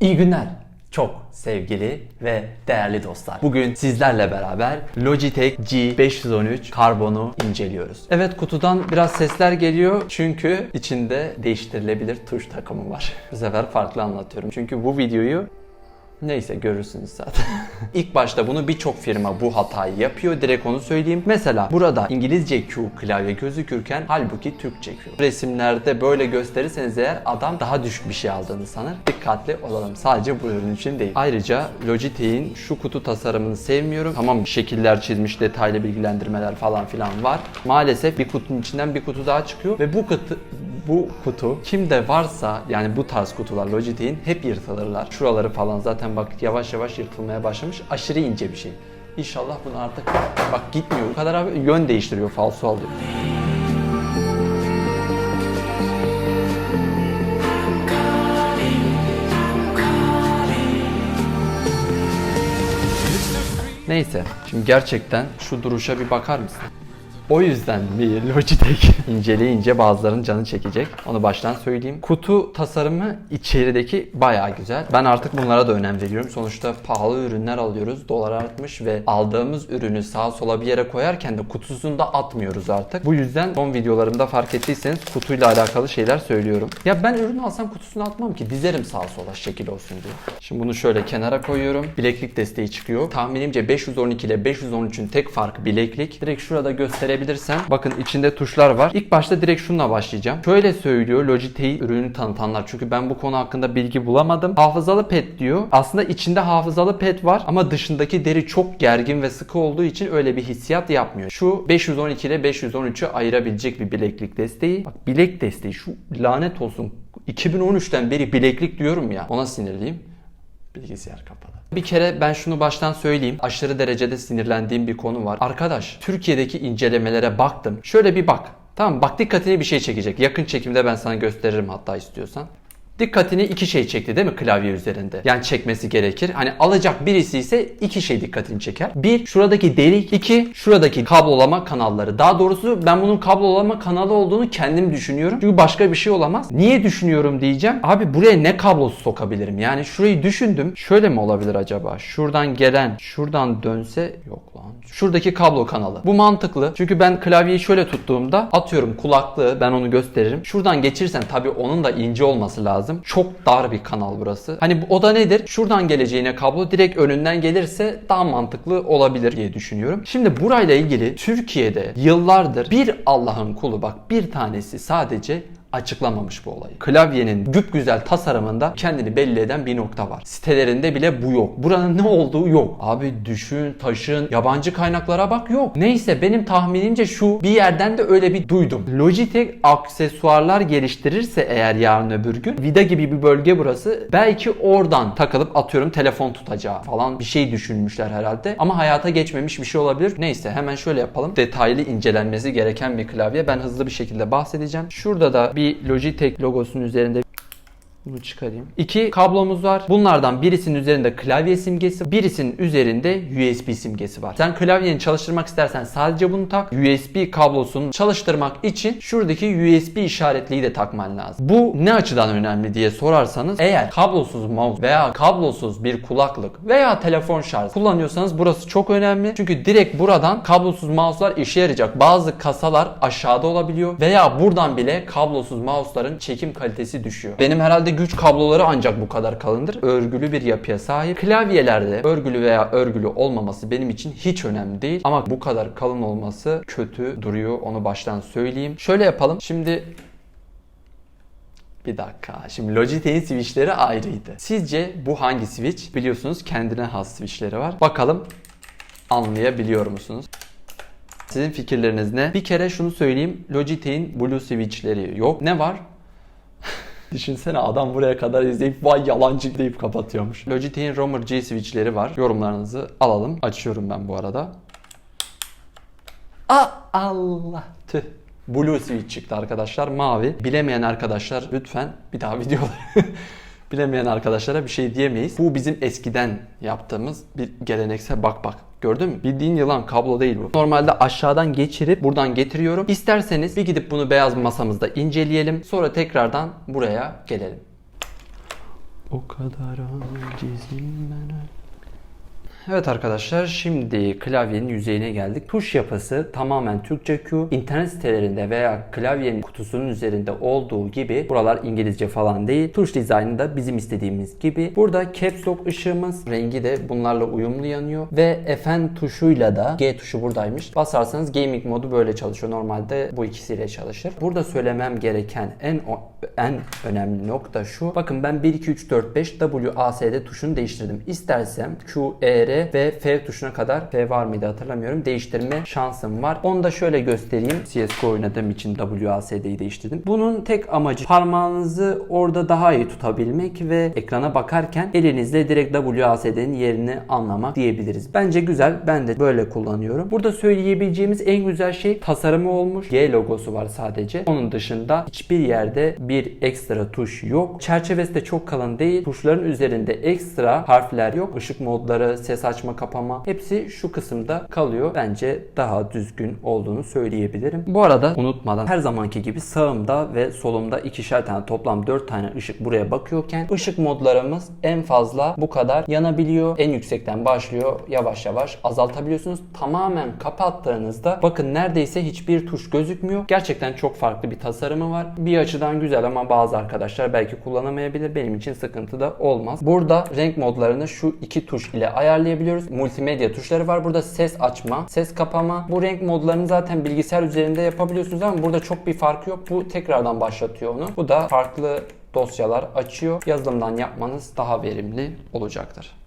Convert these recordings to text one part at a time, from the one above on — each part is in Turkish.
İyi günler. Çok sevgili ve değerli dostlar. Bugün sizlerle beraber Logitech G513 Carbon'u inceliyoruz. Evet kutudan biraz sesler geliyor çünkü içinde değiştirilebilir tuş takımı var. Bu sefer farklı anlatıyorum. Çünkü bu videoyu Neyse görürsünüz zaten. İlk başta bunu birçok firma bu hatayı yapıyor. Direkt onu söyleyeyim. Mesela burada İngilizce Q klavye gözükürken halbuki Türkçe Q. Resimlerde böyle gösterirseniz eğer adam daha düşük bir şey aldığını sanır. Dikkatli olalım. Sadece bu ürün için değil. Ayrıca Logitech'in şu kutu tasarımını sevmiyorum. Tamam şekiller çizmiş, detaylı bilgilendirmeler falan filan var. Maalesef bir kutunun içinden bir kutu daha çıkıyor ve bu kutu bu kutu kimde varsa yani bu tarz kutular Logitech'in hep yırtılırlar. Şuraları falan zaten bak yavaş yavaş yırtılmaya başlamış. Aşırı ince bir şey. İnşallah bunu artık bak gitmiyor. Bu kadar abi yön değiştiriyor, falso alıyor. Neyse, şimdi gerçekten şu duruşa bir bakar mısın? O yüzden mi Logitech inceleyince bazılarının canı çekecek. Onu baştan söyleyeyim. Kutu tasarımı içerideki bayağı güzel. Ben artık bunlara da önem veriyorum. Sonuçta pahalı ürünler alıyoruz. Dolar artmış ve aldığımız ürünü sağa sola bir yere koyarken de kutusunu da atmıyoruz artık. Bu yüzden son videolarımda fark ettiyseniz kutuyla alakalı şeyler söylüyorum. Ya ben ürünü alsam kutusunu atmam ki. Dizerim sağa sola şekil olsun diye. Şimdi bunu şöyle kenara koyuyorum. Bileklik desteği çıkıyor. Tahminimce 512 ile 513'ün tek farkı bileklik. Direkt şurada gösterebilirsem. Bakın içinde tuşlar var. İlk başta direkt şununla başlayacağım. Şöyle söylüyor Logitech ürünü tanıtanlar. Çünkü ben bu konu hakkında bilgi bulamadım. Hafızalı pet diyor. Aslında içinde hafızalı pet var ama dışındaki deri çok gergin ve sıkı olduğu için öyle bir hissiyat yapmıyor. Şu 512 ile 513'ü ayırabilecek bir bileklik desteği. Bak bilek desteği şu lanet olsun. 2013'ten beri bileklik diyorum ya. Ona sinirliyim. Bilgisayar kapalı. Bir kere ben şunu baştan söyleyeyim. Aşırı derecede sinirlendiğim bir konu var. Arkadaş, Türkiye'deki incelemelere baktım. Şöyle bir bak. Tamam bak dikkatini bir şey çekecek. Yakın çekimde ben sana gösteririm hatta istiyorsan. Dikkatini iki şey çekti değil mi klavye üzerinde? Yani çekmesi gerekir. Hani alacak birisi ise iki şey dikkatini çeker. Bir, şuradaki delik. iki şuradaki kablolama kanalları. Daha doğrusu ben bunun kablolama kanalı olduğunu kendim düşünüyorum. Çünkü başka bir şey olamaz. Niye düşünüyorum diyeceğim. Abi buraya ne kablosu sokabilirim? Yani şurayı düşündüm. Şöyle mi olabilir acaba? Şuradan gelen, şuradan dönse yok lan. Şuradaki kablo kanalı. Bu mantıklı. Çünkü ben klavyeyi şöyle tuttuğumda atıyorum kulaklığı ben onu gösteririm. Şuradan geçirsen tabii onun da ince olması lazım. Çok dar bir kanal burası. Hani o da nedir? Şuradan geleceğine kablo direkt önünden gelirse daha mantıklı olabilir diye düşünüyorum. Şimdi burayla ilgili Türkiye'de yıllardır bir Allah'ın kulu bak bir tanesi sadece açıklamamış bu olayı. Klavyenin güp güzel tasarımında kendini belli eden bir nokta var. Sitelerinde bile bu yok. Buranın ne olduğu yok. Abi düşün, taşın, yabancı kaynaklara bak yok. Neyse benim tahminimce şu bir yerden de öyle bir duydum. Logitech aksesuarlar geliştirirse eğer yarın öbür gün vida gibi bir bölge burası belki oradan takılıp atıyorum telefon tutacağı falan bir şey düşünmüşler herhalde. Ama hayata geçmemiş bir şey olabilir. Neyse hemen şöyle yapalım. Detaylı incelenmesi gereken bir klavye. Ben hızlı bir şekilde bahsedeceğim. Şurada da bir Logitech logosunun üzerinde bunu çıkarayım. İki kablomuz var. Bunlardan birisinin üzerinde klavye simgesi, birisinin üzerinde USB simgesi var. Sen klavyeni çalıştırmak istersen sadece bunu tak. USB kablosunu çalıştırmak için şuradaki USB işaretliği de takman lazım. Bu ne açıdan önemli diye sorarsanız eğer kablosuz mouse veya kablosuz bir kulaklık veya telefon şarj kullanıyorsanız burası çok önemli. Çünkü direkt buradan kablosuz mouse'lar işe yarayacak. Bazı kasalar aşağıda olabiliyor veya buradan bile kablosuz mouse'ların çekim kalitesi düşüyor. Benim herhalde güç kabloları ancak bu kadar kalındır. Örgülü bir yapıya sahip. Klavyelerde örgülü veya örgülü olmaması benim için hiç önemli değil. Ama bu kadar kalın olması kötü duruyor. Onu baştan söyleyeyim. Şöyle yapalım. Şimdi bir dakika. Şimdi Logitech'in switchleri ayrıydı. Sizce bu hangi switch? Biliyorsunuz kendine has switchleri var. Bakalım anlayabiliyor musunuz? Sizin fikirleriniz ne? Bir kere şunu söyleyeyim. Logitech'in Blue switchleri yok. Ne var? Düşünsene adam buraya kadar izleyip vay yalancı deyip kapatıyormuş. Logitech'in Romer G switchleri var. Yorumlarınızı alalım. Açıyorum ben bu arada. Aa Allah tüh. Blue switch çıktı arkadaşlar. Mavi. Bilemeyen arkadaşlar lütfen bir daha videoları bilemeyen arkadaşlara bir şey diyemeyiz. Bu bizim eskiden yaptığımız bir geleneksel bak bak. Gördün mü? Bildiğin yılan kablo değil bu. Normalde aşağıdan geçirip buradan getiriyorum. İsterseniz bir gidip bunu beyaz masamızda inceleyelim. Sonra tekrardan buraya gelelim. O kadar acizim ben Evet arkadaşlar şimdi klavyenin yüzeyine geldik. Tuş yapısı tamamen Türkçe Q. İnternet sitelerinde veya klavyenin kutusunun üzerinde olduğu gibi buralar İngilizce falan değil. Tuş dizaynı da bizim istediğimiz gibi. Burada caps lock ışığımız rengi de bunlarla uyumlu yanıyor ve Fn tuşuyla da G tuşu buradaymış. Basarsanız gaming modu böyle çalışıyor. Normalde bu ikisiyle çalışır. Burada söylemem gereken en en önemli nokta şu. Bakın ben 1 2 3 4 5 WASD tuşunu değiştirdim. İstersem Q, E, R ve F tuşuna kadar F var mıydı hatırlamıyorum. Değiştirme şansım var. Onu da şöyle göstereyim. CSGO oynadığım için WASD'yi değiştirdim. Bunun tek amacı parmağınızı orada daha iyi tutabilmek ve ekrana bakarken elinizle direkt WASD'nin yerini anlamak diyebiliriz. Bence güzel. Ben de böyle kullanıyorum. Burada söyleyebileceğimiz en güzel şey tasarımı olmuş. G logosu var sadece. Onun dışında hiçbir yerde bir ekstra tuş yok. Çerçevesi de çok kalın değil. Tuşların üzerinde ekstra harfler yok. Işık modları, ses açma kapama hepsi şu kısımda kalıyor. Bence daha düzgün olduğunu söyleyebilirim. Bu arada unutmadan her zamanki gibi sağımda ve solumda ikişer tane toplam 4 tane ışık buraya bakıyorken ışık modlarımız en fazla bu kadar yanabiliyor. En yüksekten başlıyor. Yavaş yavaş azaltabiliyorsunuz. Tamamen kapattığınızda bakın neredeyse hiçbir tuş gözükmüyor. Gerçekten çok farklı bir tasarımı var. Bir açıdan güzel ama bazı arkadaşlar belki kullanamayabilir. Benim için sıkıntı da olmaz. Burada renk modlarını şu iki tuş ile ayarlayabiliyoruz. Multimedya tuşları var. Burada ses açma, ses kapama. Bu renk modlarını zaten bilgisayar üzerinde yapabiliyorsunuz ama burada çok bir fark yok. Bu tekrardan başlatıyor onu. Bu da farklı dosyalar açıyor. Yazılımdan yapmanız daha verimli olacaktır.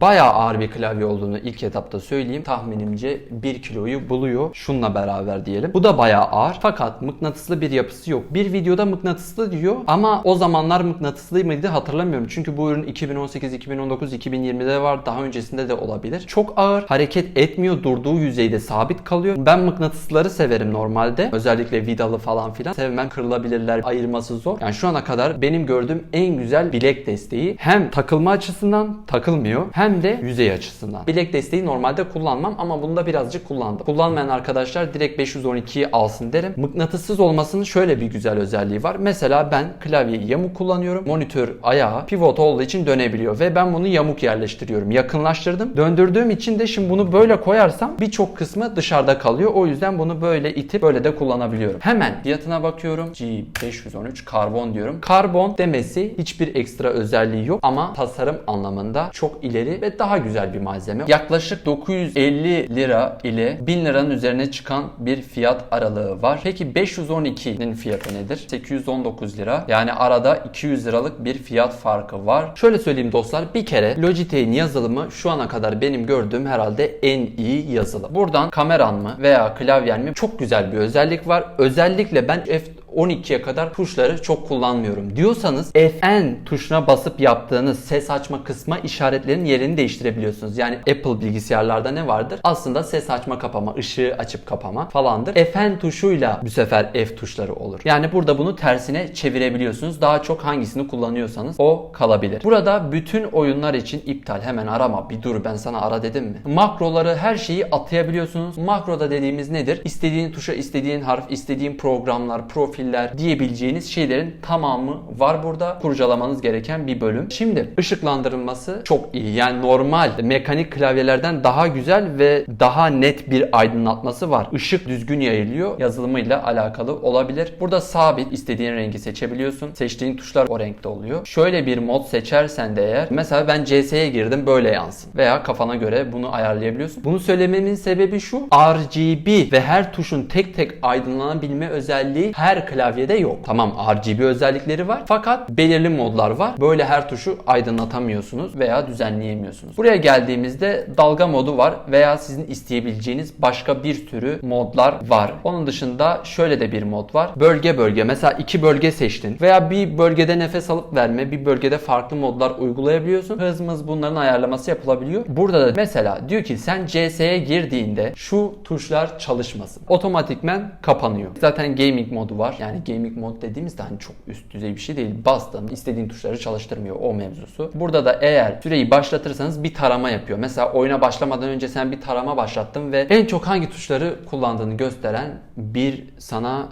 Bayağı ağır bir klavye olduğunu ilk etapta söyleyeyim. Tahminimce 1 kiloyu buluyor. Şunla beraber diyelim. Bu da bayağı ağır. Fakat mıknatıslı bir yapısı yok. Bir videoda mıknatıslı diyor ama o zamanlar mıknatıslı mıydı hatırlamıyorum. Çünkü bu ürün 2018, 2019, 2020'de var. Daha öncesinde de olabilir. Çok ağır. Hareket etmiyor. Durduğu yüzeyde sabit kalıyor. Ben mıknatısları severim normalde. Özellikle vidalı falan filan. Sevmem kırılabilirler. Ayırması zor. Yani şu ana kadar benim gördüğüm en güzel bilek desteği. Hem takılma açısından takılmıyor hem de yüzey açısından. Bilek desteği normalde kullanmam ama bunda birazcık kullandım. Kullanmayan arkadaşlar direkt 512'yi alsın derim. Mıknatıssız olmasının şöyle bir güzel özelliği var. Mesela ben klavyeyi yamuk kullanıyorum. Monitör ayağı pivot olduğu için dönebiliyor ve ben bunu yamuk yerleştiriyorum. Yakınlaştırdım. Döndürdüğüm için de şimdi bunu böyle koyarsam birçok kısmı dışarıda kalıyor. O yüzden bunu böyle itip böyle de kullanabiliyorum. Hemen fiyatına bakıyorum. G513 karbon diyorum. Karbon demesi hiçbir ekstra özelliği yok ama tasarım anlamında çok ileri ve daha güzel bir malzeme. Yaklaşık 950 lira ile 1000 liranın üzerine çıkan bir fiyat aralığı var. Peki 512'nin fiyatı nedir? 819 lira. Yani arada 200 liralık bir fiyat farkı var. Şöyle söyleyeyim dostlar bir kere Logitech'in yazılımı şu ana kadar benim gördüğüm herhalde en iyi yazılım. Buradan kameran mı veya klavyen mi çok güzel bir özellik var. Özellikle ben F 12'ye kadar tuşları çok kullanmıyorum diyorsanız Fn tuşuna basıp yaptığınız ses açma kısma işaretlerin yerini değiştirebiliyorsunuz. Yani Apple bilgisayarlarda ne vardır? Aslında ses açma kapama, ışığı açıp kapama falandır. Fn tuşuyla bu sefer F tuşları olur. Yani burada bunu tersine çevirebiliyorsunuz. Daha çok hangisini kullanıyorsanız o kalabilir. Burada bütün oyunlar için iptal. Hemen arama. Bir dur ben sana ara dedim mi? Makroları her şeyi atayabiliyorsunuz. Makroda dediğimiz nedir? İstediğin tuşa, istediğin harf, istediğin programlar, profil profiller diyebileceğiniz şeylerin tamamı var burada. Kurcalamanız gereken bir bölüm. Şimdi ışıklandırılması çok iyi. Yani normal mekanik klavyelerden daha güzel ve daha net bir aydınlatması var. Işık düzgün yayılıyor. Yazılımıyla alakalı olabilir. Burada sabit istediğin rengi seçebiliyorsun. Seçtiğin tuşlar o renkte oluyor. Şöyle bir mod seçersen de eğer mesela ben CS'ye girdim böyle yansın. Veya kafana göre bunu ayarlayabiliyorsun. Bunu söylememin sebebi şu. RGB ve her tuşun tek tek aydınlanabilme özelliği her klavyede yok. Tamam RGB özellikleri var fakat belirli modlar var. Böyle her tuşu aydınlatamıyorsunuz veya düzenleyemiyorsunuz. Buraya geldiğimizde dalga modu var veya sizin isteyebileceğiniz başka bir sürü modlar var. Onun dışında şöyle de bir mod var. Bölge bölge mesela iki bölge seçtin veya bir bölgede nefes alıp verme, bir bölgede farklı modlar uygulayabiliyorsun. Hızımız bunların ayarlaması yapılabiliyor. Burada da mesela diyor ki sen CS'ye girdiğinde şu tuşlar çalışmasın. Otomatikmen kapanıyor. Zaten gaming modu var. Yani gaming mod dediğimizde hani çok üst düzey bir şey değil. Bastın istediğin tuşları çalıştırmıyor o mevzusu. Burada da eğer süreyi başlatırsanız bir tarama yapıyor. Mesela oyuna başlamadan önce sen bir tarama başlattın ve en çok hangi tuşları kullandığını gösteren bir sana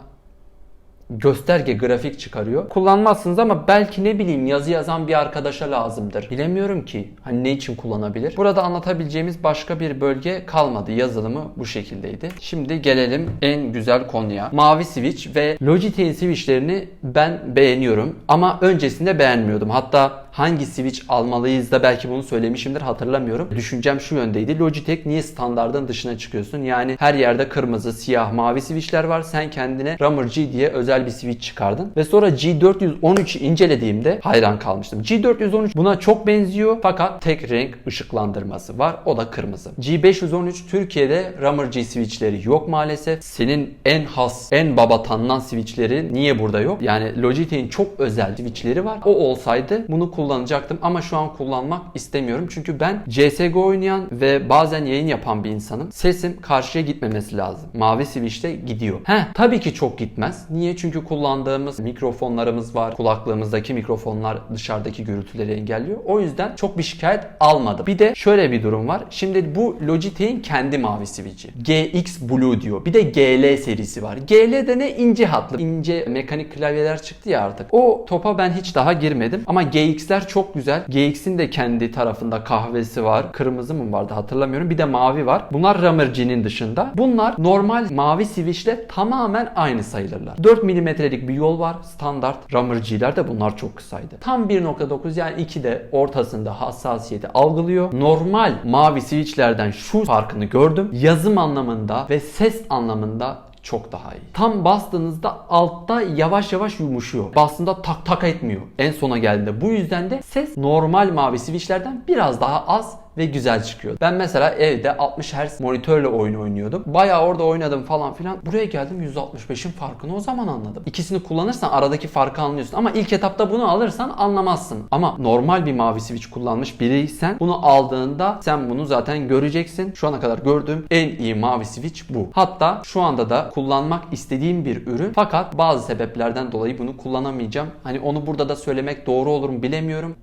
gösterge grafik çıkarıyor. Kullanmazsınız ama belki ne bileyim yazı yazan bir arkadaşa lazımdır. Bilemiyorum ki hani ne için kullanabilir. Burada anlatabileceğimiz başka bir bölge kalmadı. Yazılımı bu şekildeydi. Şimdi gelelim en güzel konuya. Mavi switch ve Logitech'in switchlerini ben beğeniyorum ama öncesinde beğenmiyordum. Hatta hangi switch almalıyız da belki bunu söylemişimdir hatırlamıyorum. Düşüncem şu yöndeydi. Logitech niye standardın dışına çıkıyorsun? Yani her yerde kırmızı, siyah, mavi switchler var. Sen kendine Rammer G diye özel bir switch çıkardın. Ve sonra G413'ü incelediğimde hayran kalmıştım. G413 buna çok benziyor fakat tek renk ışıklandırması var. O da kırmızı. G513 Türkiye'de Rammer G switchleri yok maalesef. Senin en has, en baba tanınan switchleri niye burada yok? Yani Logitech'in çok özel switchleri var. O olsaydı bunu kullanacaktım ama şu an kullanmak istemiyorum. Çünkü ben CSGO oynayan ve bazen yayın yapan bir insanım. Sesim karşıya gitmemesi lazım. Mavi switch'te gidiyor. Heh tabii ki çok gitmez. Niye? Çünkü kullandığımız mikrofonlarımız var. Kulaklığımızdaki mikrofonlar dışarıdaki gürültüleri engelliyor. O yüzden çok bir şikayet almadım. Bir de şöyle bir durum var. Şimdi bu Logitech'in kendi mavi switch'i. GX Blue diyor. Bir de GL serisi var. GL'de ne ince hatlı. ince mekanik klavyeler çıktı ya artık. O topa ben hiç daha girmedim. Ama GX'ler çok güzel. GX'in de kendi tarafında kahvesi var. Kırmızı mı vardı hatırlamıyorum. Bir de mavi var. Bunlar Rammer G'nin dışında. Bunlar normal mavi switch'le tamamen aynı sayılırlar. 4 milimetrelik bir yol var. Standart Rammer G'ler de bunlar çok kısaydı. Tam 1.9 yani 2 de ortasında hassasiyeti algılıyor. Normal mavi switch'lerden şu farkını gördüm. Yazım anlamında ve ses anlamında çok daha iyi. Tam bastığınızda altta yavaş yavaş yumuşuyor. Bastığında tak tak etmiyor. En sona geldiğinde. Bu yüzden de ses normal mavi switchlerden biraz daha az ve güzel çıkıyor. Ben mesela evde 60 Hz monitörle oyun oynuyordum. Bayağı orada oynadım falan filan. Buraya geldim 165'in farkını o zaman anladım. İkisini kullanırsan aradaki farkı anlıyorsun. Ama ilk etapta bunu alırsan anlamazsın. Ama normal bir mavi switch kullanmış biriysen bunu aldığında sen bunu zaten göreceksin. Şu ana kadar gördüğüm en iyi mavi switch bu. Hatta şu anda da kullanmak istediğim bir ürün. Fakat bazı sebeplerden dolayı bunu kullanamayacağım. Hani onu burada da söylemek doğru olur mu bilemiyorum.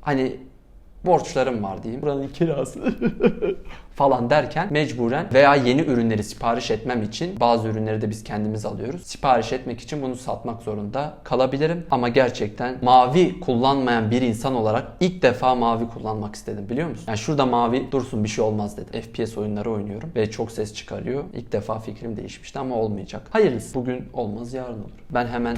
Hani borçlarım var diyeyim. Buranın kirası falan derken mecburen veya yeni ürünleri sipariş etmem için bazı ürünleri de biz kendimiz alıyoruz. Sipariş etmek için bunu satmak zorunda kalabilirim. Ama gerçekten mavi kullanmayan bir insan olarak ilk defa mavi kullanmak istedim biliyor musun? Yani şurada mavi dursun bir şey olmaz dedim. FPS oyunları oynuyorum ve çok ses çıkarıyor. İlk defa fikrim değişmişti ama olmayacak. Hayırlısı. Bugün olmaz yarın olur. Ben hemen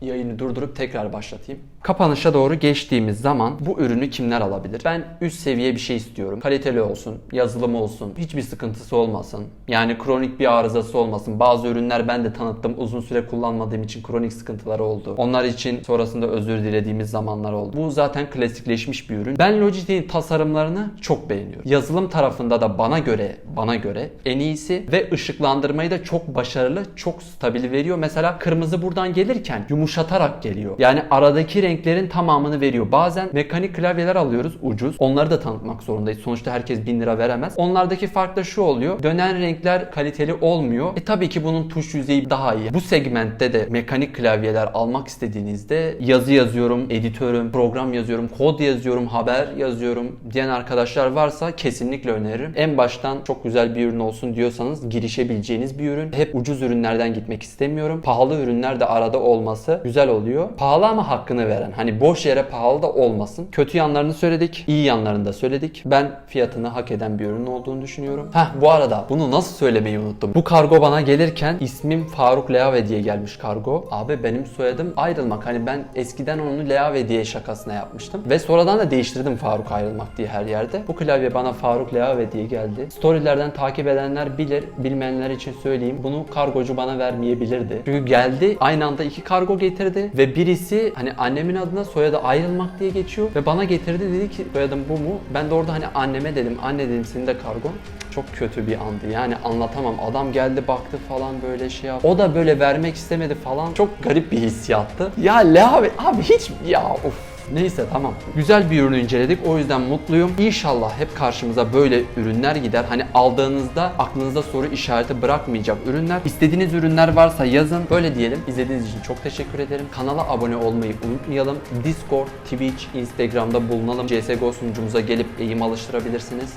yayını durdurup tekrar başlatayım. Kapanışa doğru geçtiğimiz zaman bu ürünü kimler alabilir? Ben üst seviye bir şey istiyorum. Kaliteli olsun, yazılımı olsun, hiçbir sıkıntısı olmasın. Yani kronik bir arızası olmasın. Bazı ürünler ben de tanıttım. Uzun süre kullanmadığım için kronik sıkıntıları oldu. Onlar için sonrasında özür dilediğimiz zamanlar oldu. Bu zaten klasikleşmiş bir ürün. Ben Logitech'in tasarımlarını çok beğeniyorum. Yazılım tarafında da bana göre, bana göre en iyisi ve ışıklandırmayı da çok başarılı, çok stabil veriyor. Mesela kırmızı buradan gelirken yumuşatarak geliyor. Yani aradaki renklerin tamamını veriyor. Bazen mekanik klavyeler alıyoruz ucuz. Onları da tanıtmak zorundayız. Sonuçta herkes 1000 lira veremez. Onlardaki fark da şu oluyor. Dönen renkler kaliteli olmuyor. E tabii ki bunun tuş yüzeyi daha iyi. Bu segmentte de mekanik klavyeler almak istediğinizde yazı yazıyorum, editörüm, program yazıyorum, kod yazıyorum, haber yazıyorum diyen arkadaşlar varsa kesinlikle öneririm. En baştan çok güzel bir ürün olsun diyorsanız girişebileceğiniz bir ürün. Hep ucuz ürünlerden gitmek istemiyorum. Pahalı ürünler de arada olması güzel oluyor. Pahalı ama hakkını veren. Hani boş yere pahalı da olmasın. Kötü yanlarını söyledik, iyi yanlarını da söyledik. Ben fiyatını hak eden bir ürün olduğunu düşünüyorum. Heh bu arada bunu nasıl söylemeyi unuttum. Bu kargo bana gelirken ismim Faruk Leave diye gelmiş kargo. Abi benim soyadım ayrılmak. Hani ben eskiden onu Leave diye şakasına yapmıştım. Ve sonradan da değiştirdim Faruk ayrılmak diye her yerde. Bu klavye bana Faruk Leave diye geldi. Storylerden takip edenler bilir. Bilmeyenler için söyleyeyim. Bunu kargocu bana vermeyebilirdi. Çünkü geldi aynı anda iki kargo getirdi. Ve birisi hani annemin adına soyadı ayrılmak diye geçiyor. Ve bana getirdi dedi ki soyadım bu mu? Ben de orada hani anneme dedim. Anne dedim senin de kargon. Çok kötü bir andı. Yani anlatamam. Adam geldi baktı falan böyle şey yaptı. O da böyle vermek istemedi falan. Çok garip bir hissiyattı. Ya Leave abi hiç ya of Neyse tamam. Güzel bir ürünü inceledik. O yüzden mutluyum. İnşallah hep karşımıza böyle ürünler gider. Hani aldığınızda aklınızda soru işareti bırakmayacak ürünler. İstediğiniz ürünler varsa yazın. Böyle diyelim. İzlediğiniz için çok teşekkür ederim. Kanala abone olmayı unutmayalım. Discord, Twitch, Instagram'da bulunalım. CSGO sunucumuza gelip eğim alıştırabilirsiniz.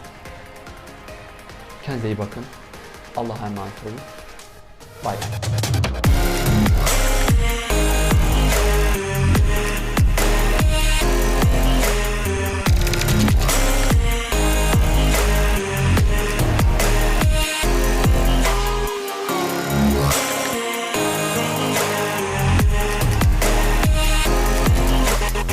Kendinize iyi bakın. Allah'a emanet olun. Bay.